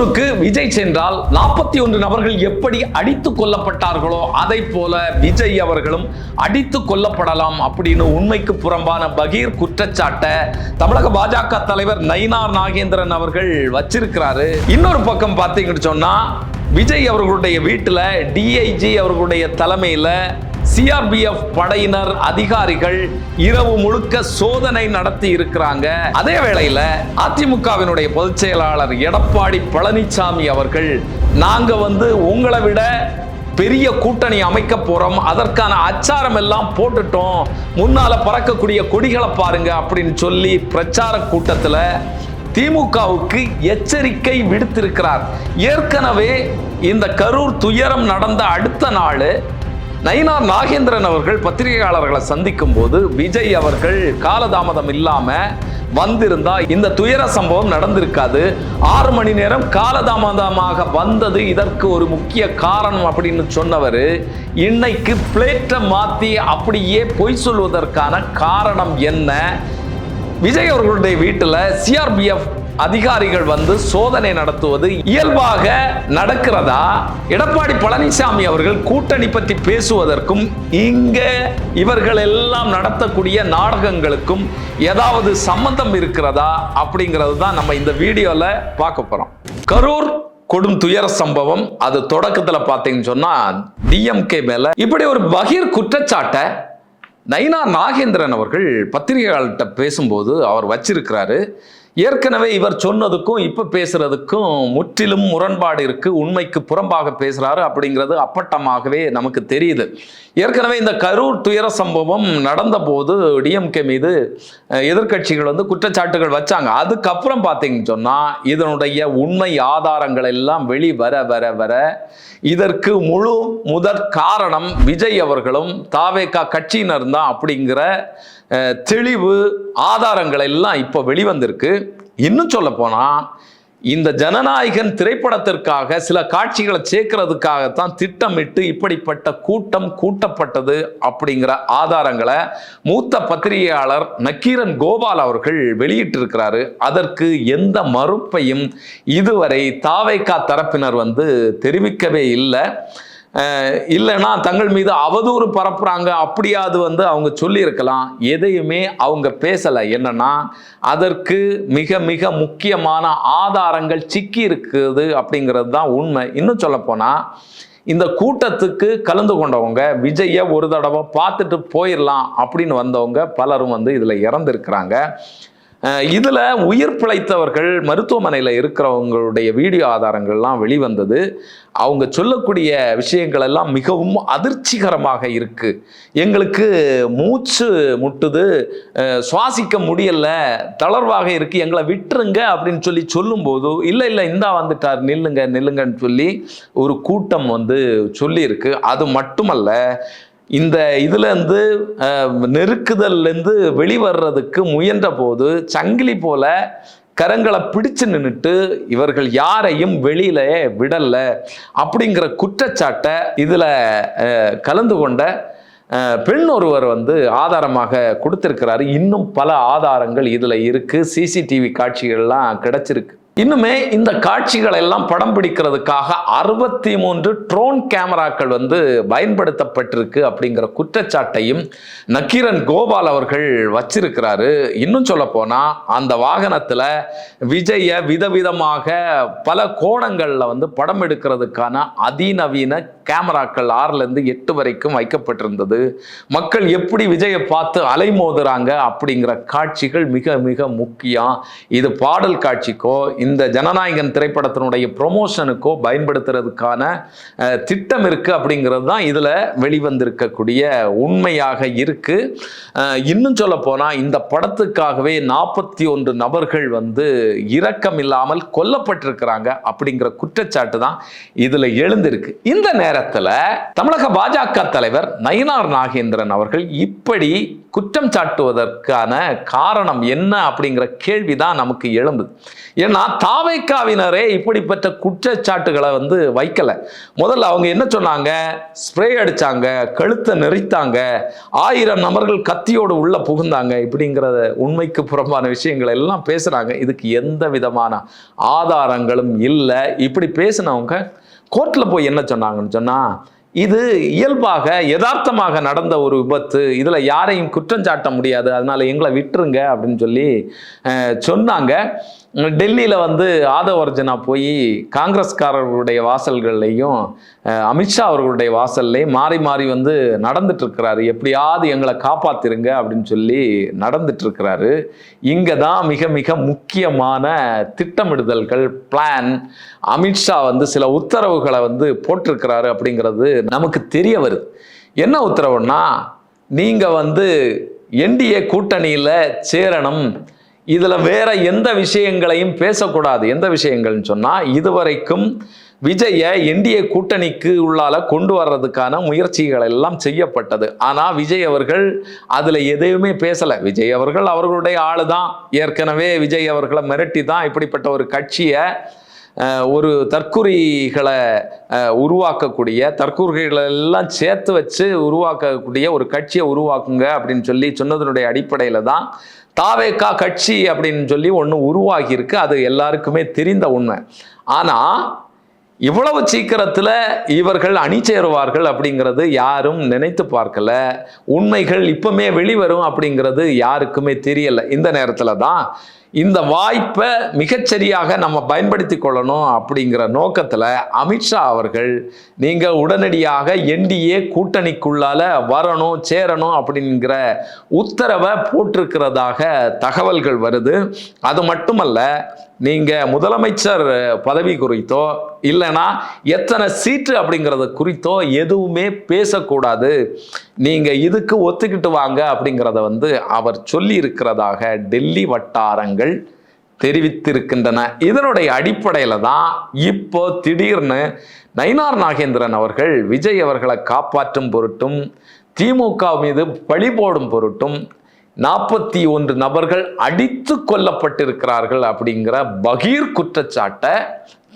கரூருக்கு விஜய் சென்றால் நாற்பத்தி ஒன்று நபர்கள் எப்படி அடித்து கொல்லப்பட்டார்களோ அதை போல விஜய் அவர்களும் அடித்து கொல்லப்படலாம் அப்படின்னு உண்மைக்கு புறம்பான பகீர் குற்றச்சாட்டை தமிழக பாஜக தலைவர் நயினார் நாகேந்திரன் அவர்கள் வச்சிருக்கிறாரு. இன்னொரு பக்கம் பார்த்தீங்கன்னு சொன்னா விஜய் அவர்களுடைய வீட்டில் டிஐஜி அவர்களுடைய தலைமையில் சிஆர்பிஎஃப் படையினர் அதிகாரிகள் இரவு முழுக்க சோதனை நடத்தி இருக்கிறாங்க. அதே வேளையில அதிமுகவினுடைய பொதுச் செயலாளர் எடப்பாடி பழனிசாமி அவர்கள் நாங்க வந்து உங்களை விட பெரிய கூட்டணி அமைக்க போறோம். அதற்கான அச்சாரம் எல்லாம் போட்டுட்டோம். முன்னால பறக்கக்கூடிய கொடிகளை பாருங்க அப்படின்னு சொல்லி பிரச்சார கூட்டத்துல திமுகவுக்கு எச்சரிக்கை விடுத்திருக்கிறார். ஏற்கனவே இந்த கரூர் துயரம் நடந்த அடுத்த நாள் நயினார் நாகேந்திரன் அவர்கள் பத்திரிகையாளர்களை சந்திக்கும் போது விஜய் அவர்கள் காலதாமதம் இல்லாம வந்திருந்தா இந்த துயர சம்பவம் நடந்திருக்காது. ஆறு மணி நேரம் காலதாமதமாக வந்தது இதற்கு ஒரு முக்கிய காரணம் அப்படின்னு சொன்னவர். இன்னைக்கு பிளேட்டை மாத்தி அப்படியே பொய் சொல்வதற்கான காரணம் என்ன? விஜய் அவர்களுடைய வீட்டில் சிஆர்பிஎஃப் அதிகாரிகள் வந்து சோதனை நடத்துவது இயல்பாக நடக்கிறதா? எடப்பாடி பழனிசாமி அவர்கள் கூட்டணி பற்றி பேசுவதற்கும் இங்க இவர்கள் எல்லாம் நடத்தக்கூடிய நாடகங்களுக்கும் ஏதாவது சம்பந்தம் இருக்கிறதா? அப்படிங்கிறது தான் நம்ம இந்த வீடியோவில் பார்க்க போகிறோம் கரூர் கொடும் துயர சம்பவம் அது தொடக்கத்தில் பார்த்தீங்கன்னு சொன்னால் டிஎம்கே மேலே இப்படி ஒரு பகீர் குற்றச்சாட்டை நைனா நாகேந்திரன் அவர்கள் பத்திரிகையாளர்கிட்ட பேசும்போது அவர் வச்சிருக்கிறாரு. ஏற்கனவே இவர் சொன்னதுக்கும் இப்போ பேசுறதுக்கும் முற்றிலும் முரண்பாடு இருக்கு. உண்மைக்கு புறம்பாக பேசுறாரு அப்படிங்கிறது அப்பட்டமாகவே நமக்கு தெரியுது. ஏற்கனவே இந்த கரூர் துயர சம்பவம் நடந்தபோது டிஎம்கே மீது எதிர்கட்சிகள் எதிர்க்கட்சிகள் வந்து குற்றச்சாட்டுகள் வச்சாங்க. அதுக்கப்புறம் பார்த்தீங்கன்னு சொன்னா இதனுடைய உண்மை ஆதாரங்கள் எல்லாம் வெளி வர வர வர இதற்கு முழு முதற் காரணம் விஜய் அவர்களும் தாவேகா கட்சியினர் தான் அப்படிங்கிற தெளிவு ஆதாரங்கள் எல்லாம் இப்போ வெளிவந்திருக்கு. இன்னும் சொல்ல போனால் இந்த ஜனநாயகன் திரைப்படத்திற்காக சில காட்சிகளை சேர்க்கறதுக்காகத்தான் திட்டமிட்டு இப்படிப்பட்ட கூட்டம் கூட்டப்பட்டது அப்படிங்கிற ஆதாரங்களை மூத்த பத்திரிகையாளர் நக்கீரன் கோபால் அவர்கள் வெளியிட்டிருக்கிறாரு. அதற்கு எந்த மறுப்பையும் இதுவரை தாவைக்கா தரப்பினர் வந்து தெரிவிக்கவே இல்லை. இல்லைன்னா தங்கள் மீது அவதூறு பரப்புறாங்க. அப்படியாவது வந்து அவங்க சொல்லியிருக்கலாம். எதையுமே அவங்க பேசலை. என்னன்னா அதற்கு மிக மிக முக்கியமான ஆதாரங்கள் சிக்கி இருக்குது அப்படிங்கிறது தான் உண்மை. இன்னும் சொல்லப்போனால் இந்த கூட்டத்துக்கு கலந்து கொண்டவங்க விஜய ஒரு தடவை பார்த்துட்டு போயிடலாம் அப்படின்னு வந்தவங்க பலரும் வந்து இதில் இறந்துருக்கிறாங்க. இதில் உயிர் பிழைத்தவர்கள் மருத்துவமனையில் இருக்கிறவங்களுடைய வீடியோ ஆதாரங்கள்லாம் வெளிவந்தது. அவங்க சொல்லக்கூடிய விஷயங்கள் எல்லாம் மிகவும் அதிர்ச்சிகரமாக இருக்குது எங்களுக்கு மூச்சு முட்டுது சுவாசிக்க முடியல தளர்வாக இருக்குது எங்களை விட்டுருங்க அப்படின்னு சொல்லி சொல்லும்போது இல்லை இல்லை இந்தா வந்துட்டார் நில்லுங்க நில்லுங்கன்னு சொல்லி ஒரு கூட்டம் வந்து சொல்லியிருக்கு. அது மட்டுமல்ல இந்த இதுலேருந்து நெருக்குதல்லேருந்து வெளிவர்றதுக்கு முயன்ற போது சங்கிலி போல கரங்களை பிடிச்சு நின்றுட்டு இவர்கள் யாரையும் வெளியில விடல அப்படிங்கிற குற்றச்சாட்டை இதில் கலந்து கொண்ட பெண் ஒருவர் வந்து ஆதாரமாக கொடுத்திருக்கிறாரு. இன்னும் பல ஆதாரங்கள் இதில் இருக்குது சிசிடிவி காட்சிகள்லாம் கிடச்சிருக்கு. இன்னுமே இந்த காட்சிகள் எல்லாம் படம் பிடிக்கிறதுக்காக அறுபத்தி மூன்று ட்ரோன் கேமராக்கள் வந்து பயன்படுத்தப்பட்டிருக்கு அப்படிங்கிற குற்றச்சாட்டையும் நக்கீரன் கோபால் அவர்கள் வச்சிருக்கிறாரு. இன்னும் சொல்ல போனால் அந்த வாகனத்தில் விஜய விதவிதமாக பல கோணங்களில் வந்து படம் எடுக்கிறதுக்கான அதிநவீன கேமராக்கள் ஆறுலேருந்து எட்டு வரைக்கும் வைக்கப்பட்டிருந்தது. மக்கள் எப்படி விஜயை பார்த்து அலைமோதுறாங்க அப்படிங்கிற காட்சிகள் மிக மிக முக்கியம். இது பாடல் காட்சிக்கோ இந்த ஜனநாயகன் திரைப்படத்தினுடைய ப்ரொமோஷனுக்கோ பயன்படுத்துறதுக்கான திட்டம் இருக்குது அப்படிங்கிறது தான் இதில் வெளிவந்திருக்கக்கூடிய உண்மையாக இருக்குது இன்னும் சொல்ல போனால் இந்த படத்துக்காகவே நாற்பத்தி ஒன்று நபர்கள் வந்து இரக்கம் இல்லாமல் கொல்லப்பட்டிருக்கிறாங்க அப்படிங்கிற குற்றச்சாட்டு தான் இதில் எழுந்திருக்கு. இந்த நேரம் தமிழக பாஜக தலைவர் நயினார் நாகேந்திரன் அவர்கள் இப்படி குற்றம் சாட்டுவதற்கான காரணம் என்ன அப்படிங்கிற கேள்வி தான் நமக்கு எழும்புது. ஏன்னா தாவைக்காவினரே இப்படிப்பட்ட குற்றச்சாட்டுகளை வந்து வைக்கல. முதல்ல அவங்க என்ன சொன்னாங்க? ஸ்ப்ரே அடிச்சாங்க கழுத்தை நெறித்தாங்க ஆயிரம் நபர்கள் கத்தியோடு உள்ள புகுந்தாங்க இப்படிங்கிற உண்மைக்கு புறம்பான விஷயங்களை எல்லாம் பேசுறாங்க. இதுக்கு எந்த விதமான ஆதாரங்களும் இல்லை. இப்படி பேசினவங்க கோர்ட்டில் போய் என்ன சொன்னாங்கன்னு சொன்னால் இது இயல்பாக யதார்த்தமாக நடந்த ஒரு விபத்து இதில் யாரையும் குற்றம் சாட்ட முடியாது அதனால் எங்களை விட்டுருங்க அப்படின்னு சொல்லி சொன்னாங்க. டெல்லியில் வந்து ஆதவர்ஜனா போய் காங்கிரஸ்காரர்களுடைய வாசல்கள்லையும் அமித்ஷா அவர்களுடைய வாசல்லையும் மாறி மாறி வந்து நடந்துட்டுருக்கிறாரு எப்படியாவது எங்களை காப்பாத்திருங்க அப்படின்னு சொல்லி நடந்துட்டுருக்கிறாரு இங்கே தான் மிக மிக முக்கியமான திட்டமிடுதல்கள் பிளான் அமித்ஷா வந்து சில உத்தரவுகளை வந்து போட்டிருக்கிறாரு அப்படிங்கிறது நமக்கு தெரிய வருது. என்ன உத்தரவுன்னா நீங்கள் வந்து என்டிஏ கூட்டணியில் சேரணும். இதில் வேற எந்த விஷயங்களையும் பேசக்கூடாது. எந்த விஷயங்கள்னு சொன்னால் இதுவரைக்கும் விஜயை எண்டிய கூட்டணிக்கு உள்ளால கொண்டு வர்றதுக்கான முயற்சிகள் எல்லாம் செய்யப்பட்டது. ஆனால் விஜய் அவர்கள் அதில் எதையுமே பேசலை. விஜய் அவர்கள் அவர்களுடைய ஆளு தான் ஏற்கனவே விஜய் அவர்களை மிரட்டி தான் இப்படிப்பட்ட ஒரு கட்சியை ஒரு தற்குறிகளை உருவாக்கக்கூடிய தற்குறிகளை எல்லாம் சேர்த்து வச்சு உருவாக்கக்கூடிய ஒரு கட்சியை உருவாக்குங்க அப்படின்னு சொல்லி சொன்னதனுடைய அடிப்படையில் தான் தாவேக்கா கட்சி அப்படின்னு சொல்லி ஒன்று உருவாகியிருக்கு. அது எல்லாருக்குமே தெரிந்த உண்மை. ஆனால் இவ்வளவு சீக்கிரத்தில் இவர்கள் அணி சேருவார்கள் அப்படிங்கிறது யாரும் நினைத்து பார்க்கல. உண்மைகள் இப்பவுமே வெளிவரும் அப்படிங்கிறது யாருக்குமே தெரியலை. இந்த நேரத்தில் தான் இந்த வாய்ப்பை மிகச்சரியாக நம்ம பயன்படுத்தி கொள்ளணும் அப்படிங்கிற நோக்கத்தில் அமித்ஷா அவர்கள் நீங்கள் உடனடியாக என்டிஏ கூட்டணிக்குள்ளால வரணும் சேரணும் அப்படிங்கிற உத்தரவை போட்டிருக்கிறதாக தகவல்கள் வருது. அது மட்டுமல்ல நீங்கள் முதலமைச்சர் பதவி குறித்தோ இல்லைன்னா எத்தனை சீட்டு அப்படிங்கிறது குறித்தோ எதுவுமே பேசக்கூடாது. நீங்கள் இதுக்கு ஒத்துக்கிட்டு வாங்க அப்படிங்கிறத வந்து அவர் சொல்லி இருக்கிறதாக டெல்லி வட்டாரங்கள் தெரிவித்திருக்கின்றன. இதனுடைய அடிப்படையில் தான் இப்போ திடீர்னு நயினார் நாகேந்திரன் அவர்கள் விஜய் அவர்களை காப்பாற்றும் பொருட்டும் திமுக மீது பழி போடும் பொருட்டும் நாற்பத்தி ஒன்று நபர்கள் அடித்து கொல்லப்பட்டிருக்கிறார்கள் அப்படிங்கிற பகீர் குற்றச்சாட்டை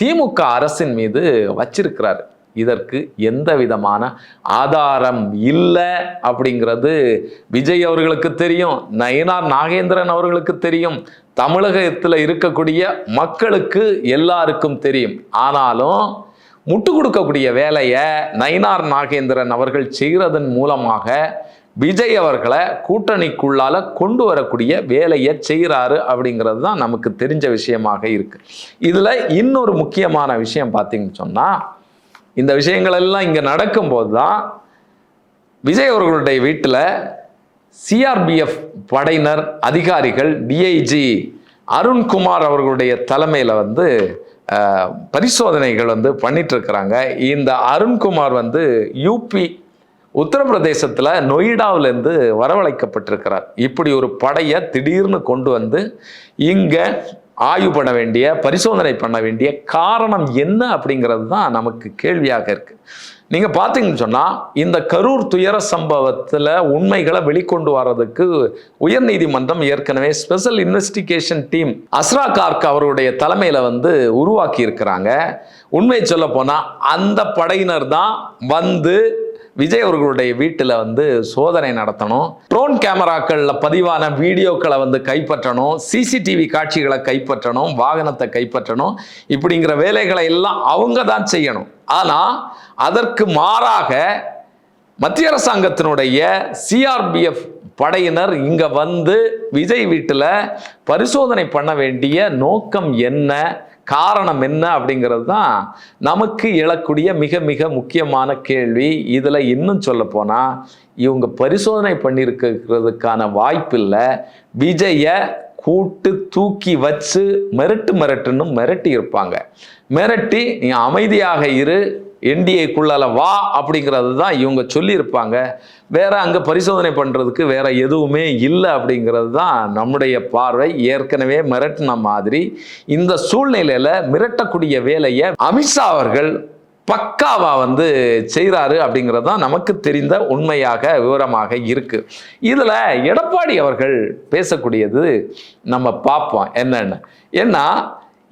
திமுக அரசின் மீது வச்சிருக்கிறார். இதற்கு எந்த விதமான ஆதாரம் இல்லை அப்படிங்கிறது விஜய் அவர்களுக்கு தெரியும் நயனார் நாகேந்திரன் அவர்களுக்கு தெரியும் தமிழகத்தில் இருக்கக்கூடிய மக்களுக்கு எல்லாருக்கும் தெரியும். ஆனாலும் முட்டு கொடுக்கக்கூடிய வேலையை நயினார் நாகேந்திரன் அவர்கள் செய்கிறதன் மூலமாக விஜய் அவர்களை கூட்டணிக்குள்ளால கொண்டு வரக்கூடிய வேலையை செய்கிறாரு அப்படிங்கிறது தான் நமக்கு தெரிஞ்ச விஷயமாக இருக்குது இதில் இன்னொரு முக்கியமான விஷயம் பார்த்தீங்கன்னு சொன்னால் இந்த விஷயங்களெல்லாம் இங்கே நடக்கும்போது தான் விஜய் அவர்களுடைய வீட்டில் சிஆர்பிஎஃப் படையினர் அதிகாரிகள் டிஐஜி அருண்குமார் அவர்களுடைய தலைமையில் வந்து பரிசோதனைகள் வந்து பண்ணிட்டுருக்கிறாங்க. இந்த அருண்குமார் வந்து யூபி உத்தரப்பிரதேசத்தில் நொய்டாவிலேருந்து வரவழைக்கப்பட்டிருக்கிறார். இப்படி ஒரு படையை திடீர்னு கொண்டு வந்து இங்கே ஆய்வு பண்ண வேண்டிய பரிசோதனை பண்ண வேண்டிய காரணம் என்ன அப்படிங்கிறது தான் நமக்கு கேள்வியாக இருக்குது நீங்க பார்த்தீங்கன்னு சொன்னா இந்த கரூர் துயர சம்பவத்துல உண்மைகளை வெளிக்கொண்டு வர்றதுக்கு உயர்நீதிமன்றம் ஏற்கனவே special investigation team Asra Garg அவருடைய தலைமையில வந்து உருவாக்கி இருக்கிறாங்க உண்மை சொல்ல போனா அந்த படையினர் தான் வந்து விஜய் அவர்களுடைய வீட்டில் வந்து சோதனை நடத்தணும். ட்ரோன் கேமராக்களில் பதிவான வீடியோக்களை வந்து கைப்பற்றணும். சிசிடிவி காட்சிகளை கைப்பற்றணும். வாகனத்தை கைப்பற்றணும். இப்படிங்கிற வேலைகளை எல்லாம் அவங்க தான் செய்யணும். ஆனால் அதற்கு மாறாக மத்திய அரசாங்கத்தினுடைய சிஆர்பிஎஃப் படையினர் இங்கே வந்து விஜய் வீட்டில் பரிசோதனை பண்ண வேண்டிய நோக்கம் என்ன? காரணம் என்ன அப்படிங்கிறது தான் நமக்கு எழக்கூடிய மிக மிக முக்கியமான கேள்வி. இதில் இன்னும் சொல்ல போனால் இவங்க பரிசோதனை பண்ணியிருக்கிறதுக்கான வாய்ப்பில்லை. விஜயை கூட்டு தூக்கி வச்சு மிரட்டு மிரட்டுன்னு மிரட்டி இருப்பாங்க. மிரட்டி நீ அமைதியாக இரு என்டிஏக்குள்ளால வா அப்படிங்கிறது தான் இவங்க சொல்லியிருப்பாங்க. வேற அங்கே பரிசோதனை பண்ணுறதுக்கு வேற எதுவுமே இல்லை அப்படிங்கிறது தான் நம்முடைய பார்வை. ஏற்கனவே மிரட்டின மாதிரி இந்த சூழ்நிலையில் மிரட்டக்கூடிய வேலையை அமித்ஷா அவர்கள் பக்காவா வந்து செய்கிறாரு அப்படிங்கிறது தான் நமக்கு தெரிந்த உண்மையாக விவரமாக இருக்கு. இதில் எடப்பாடி அவர்கள் பேசக்கூடியது நம்ம பார்ப்போம் என்னென்னு. ஏன்னா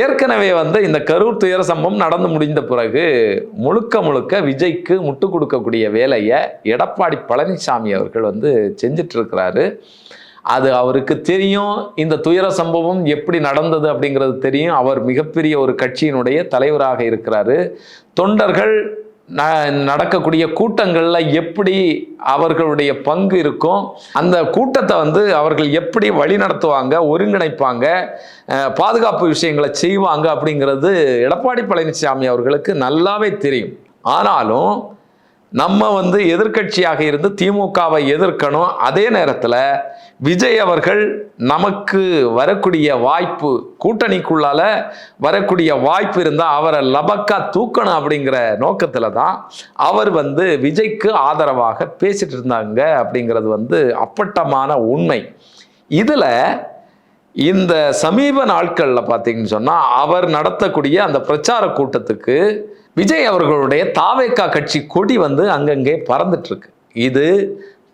ஏற்கனவே வந்து இந்த கரூர் துயர சம்பவம் நடந்து முடிந்த பிறகு முழுக்க முழுக்க விஜய்க்கு முட்டு கொடுக்கக்கூடிய வேலையை எடப்பாடி பழனிசாமி அவர்கள் வந்து செஞ்சிட்டு இருக்கிறாரு அது அவருக்கு தெரியும் இந்த துயர சம்பவம் எப்படி நடந்தது அப்படிங்கிறது தெரியும். அவர் மிகப்பெரிய ஒரு கட்சியினுடைய தலைவராக இருக்கிறாரு. தொண்டர்கள் நடக்கக்கூடிய கூட்டங்களில் எப்படி அவர்களுடைய பங்கு இருக்கும்? அந்த கூட்டத்தை வந்து அவர்கள் எப்படி வழி நடத்துவாங்க ஒருங்கிணைப்பாங்க பாதுகாப்பு விஷயங்களை செய்வாங்க அப்படிங்கிறது எடப்பாடி பழனிசாமி அவர்களுக்கு நல்லாவே தெரியும். ஆனாலும் நம்ம வந்து எதிர்க்கட்சியாக இருந்து திமுகவை எதிர்க்கணும். அதே நேரத்தில் விஜய் அவர்கள் நமக்கு வரக்கூடிய வாய்ப்பு கூட்டணிக்குள்ளால் வரக்கூடிய வாய்ப்பு இருந்தால் அவரை லபக்கா தூக்கணும் அப்படிங்கிற நோக்கத்தில் தான் அவர் வந்து விஜய்க்கு ஆதரவாக பேசிட்டு இருந்தாங்க அப்படிங்கிறது வந்து அப்பட்டமான உண்மை. இதில் இந்த சமீப நாட்களில் பார்த்தீங்கன்னு சொன்னால் அவர் நடத்தக்கூடிய அந்த பிரச்சார கூட்டத்துக்கு விஜய் அவர்களுடைய தாவேக்கா கட்சி கொடி வந்து அங்கங்கே பறந்துட்டுருக்கு. இது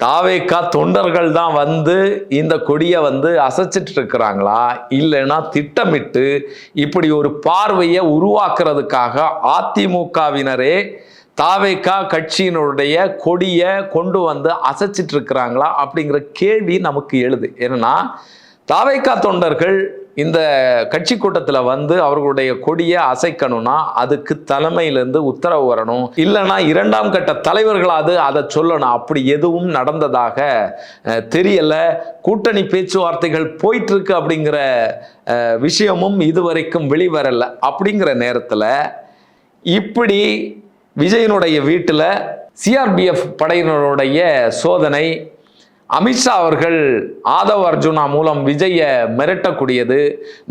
தாவேக்கா தொண்டர்கள் தான் வந்து இந்த கொடியை வந்து அசைச்சிட்டு இருக்கிறாங்களா இல்லைன்னா திட்டமிட்டு இப்படி ஒரு பார்வையை உருவாக்குறதுக்காக அதிமுகவினரே தாவேக்கா கட்சியினுடைய கொடியை கொண்டு வந்து அசைச்சிட்டு இருக்கிறாங்களா அப்படிங்கிற கேள்வி நமக்கு எழுது. என்னன்னா தாவேக்கா தொண்டர்கள் இந்த கட்சி கூட்டத்தில் வந்து அவர்களுடைய கொடியை அசைக்கணும்னா அதுக்கு தலைமையிலேருந்து உத்தரவு வரணும். இல்லைன்னா இரண்டாம் கட்ட தலைவர்களாவது அதை சொல்லணும். அப்படி எதுவும் நடந்ததாக தெரியலை. கூட்டணி பேச்சுவார்த்தைகள் போயிட்டுருக்கு அப்படிங்கிற விஷயமும் இதுவரைக்கும் வெளிவரலை. அப்படிங்கிற நேரத்தில் இப்படி விஜயனுடைய வீட்டில் சிஆர்பிஎஃப் படையினருடைய சோதனை அமித்ஷா அவர்கள் ஆதவ் அர்ஜுனா மூலம் விஜயை மிரட்டக்கூடியது.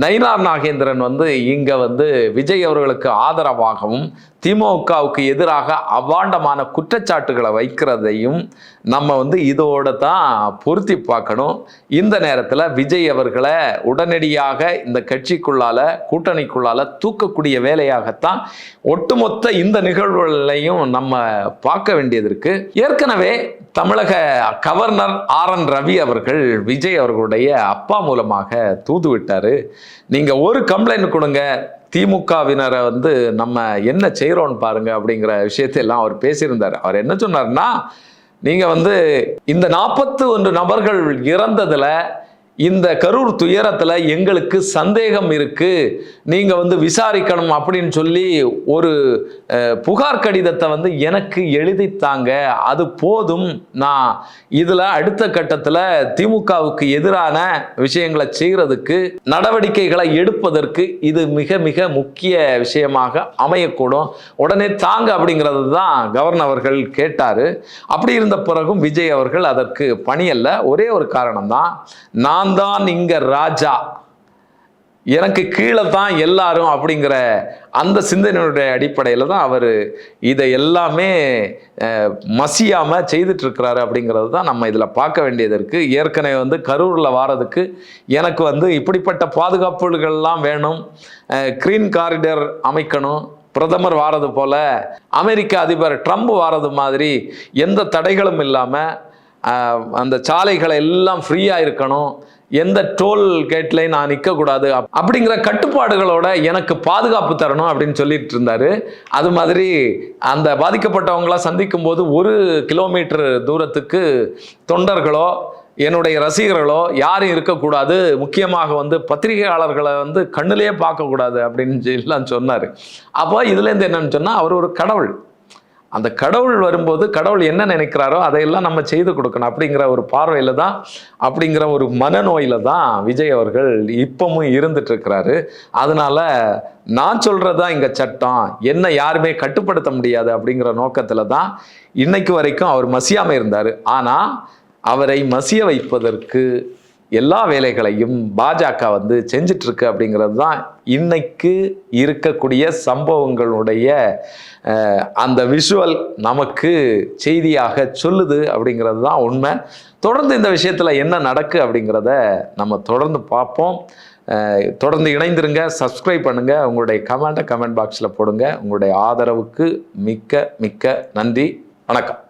நயினார் நாகேந்திரன் வந்து இங்கே வந்து விஜய் அவர்களுக்கு ஆதரவாகவும் திமுகவுக்கு எதிராக அவாண்டமான குற்றச்சாட்டுகளை வைக்கிறதையும் நம்ம வந்து இதோட தான் பொருத்தி பார்க்கணும். இந்த நேரத்தில் விஜய் அவர்களை உடனடியாக இந்த கட்சிக்குள்ளால கூட்டணிக்குள்ளால் தூக்கக்கூடிய வேலையாகத்தான் ஒட்டுமொத்த இந்த நிகழ்வுகளையும் நம்ம பார்க்க வேண்டியது இருக்குது ஏற்கனவே தமிழக கவர்னர் ஆர் என் ரவி அவர்கள் விஜய் அவர்களுடைய அப்பா மூலமாக தூது விட்டார். நீங்கள் ஒரு கம்ப்ளைண்ட் கொடுங்க திமுகவினரை வந்து நம்ம என்ன செய்கிறோன்னு பாருங்க அப்படிங்கிற விஷயத்தையெல்லாம் அவர் பேசியிருந்தார். அவர் என்ன சொன்னார்னா நீங்கள் வந்து இந்த நாற்பத்து ஒன்று நபர்கள் இறந்ததில் இந்த கரூர் துயரத்தில் எங்களுக்கு சந்தேகம் இருக்குது நீங்கள் வந்து விசாரிக்கணும் அப்படின்னு சொல்லி ஒரு புகார் கடிதத்தை வந்து எனக்கு எழுதித்தாங்க. அது போதும். நான் இதில் அடுத்த கட்டத்தில் திமுகவுக்கு எதிரான விஷயங்களை செய்கிறதுக்கு நடவடிக்கைகளை எடுப்பதற்கு இது மிக மிக முக்கிய விஷயமாக அமையக்கூடும். உடனே தாங்க அப்படிங்கிறது தான் கவர்னர் அவர்கள் கேட்டார். அப்படி இருந்த பிறகும் விஜய் அவர்கள் அதற்கு பணியல்ல. ஒரே ஒரு காரணம் தான் நான் தான் இங்க ராஜா. எனக்கு கீழே தான் எல்லாரும் அப்படிங்கிற அந்த சிந்தனையுடைய அடிப்படையில் தான் அவர் இதை எல்லாமே மசியாமல் செய்துட்ருக்கிறாரு செய்துட்டு இருக்கிறாரு அப்படிங்கிறது தான் நம்ம இதில் பார்க்க வேண்டியது இருக்குது ஏற்கனவே வந்து கரூரில் வாரதுக்கு எனக்கு வந்து இப்படிப்பட்ட பாதுகாப்புகள்லாம் வேணும் க்ரீன் காரிடர் அமைக்கணும். பிரதமர் வாரது போல் அமெரிக்க அதிபர் ட்ரம்ப் வாரது மாதிரி எந்த தடைகளும் இல்லாமல் அந்த சாலைகளை எல்லாம் ஃப்ரீயாக இருக்கணும். எந்த டோல் கேட்லையும் நான் நிற்கக்கூடாது அப்படிங்கிற கட்டுப்பாடுகளோட எனக்கு பாதுகாப்பு தரணும் அப்படின்னு சொல்லிட்டு இருந்தாரு. அது மாதிரி அந்த பாதிக்கப்பட்டவங்களாம் சந்திக்கும் போது ஒரு கிலோமீட்டர் தூரத்துக்கு தொண்டர்களோ என்னுடைய ரசிகர்களோ யாரும் இருக்கக்கூடாது. முக்கியமாக வந்து பத்திரிகையாளர்களை வந்து கண்ணிலேயே பார்க்கக்கூடாது அப்படின்னு எல்லாம் சொன்னார். அப்போ இதுலேருந்து என்னன்னு சொன்னால் அவர் ஒரு கடவுள். அந்த கடவுள் வரும்போது கடவுள் என்ன நினைக்கிறாரோ அதையெல்லாம் நம்ம செய்து கொடுக்கணும் அப்படிங்கிற ஒரு பார்வையில் தான் அப்படிங்கிற ஒரு மனநோயில் தான் விஜய் அவர்கள் இப்பவும் இருந்துட்டு இருக்கிறாரு. அதனால நான் சொல்கிறது தான் இங்கே சட்டம் என்ன யாருமே கட்டுப்படுத்த முடியாது அப்படிங்கிற நோக்கத்தில் தான் இன்னைக்கு வரைக்கும் அவர் மசியாமல் இருந்தார். ஆனால் அவரை மசிய வைப்பதற்கு எல்லா வேலைகளையும் பாஜக வந்து செஞ்சிட்ருக்கு அப்படிங்கிறது தான் இன்னைக்கு இருக்கக்கூடிய சம்பவங்களுடைய அந்த விஷுவல் நமக்கு செய்தியாக சொல்லுது அப்படிங்கிறது தான் உண்மை. தொடர்ந்து இந்த விஷயத்தில் என்ன நடக்கு அப்படிங்கிறத நம்ம தொடர்ந்து பார்ப்போம். தொடர்ந்து இணைந்திருங்க சப்ஸ்கிரைப் பண்ணுங்கள் உங்களுடைய கமெண்ட்டை கமெண்ட் பாக்ஸில் போடுங்க. உங்களுடைய ஆதரவுக்கு மிக்க மிக்க நன்றி. வணக்கம்.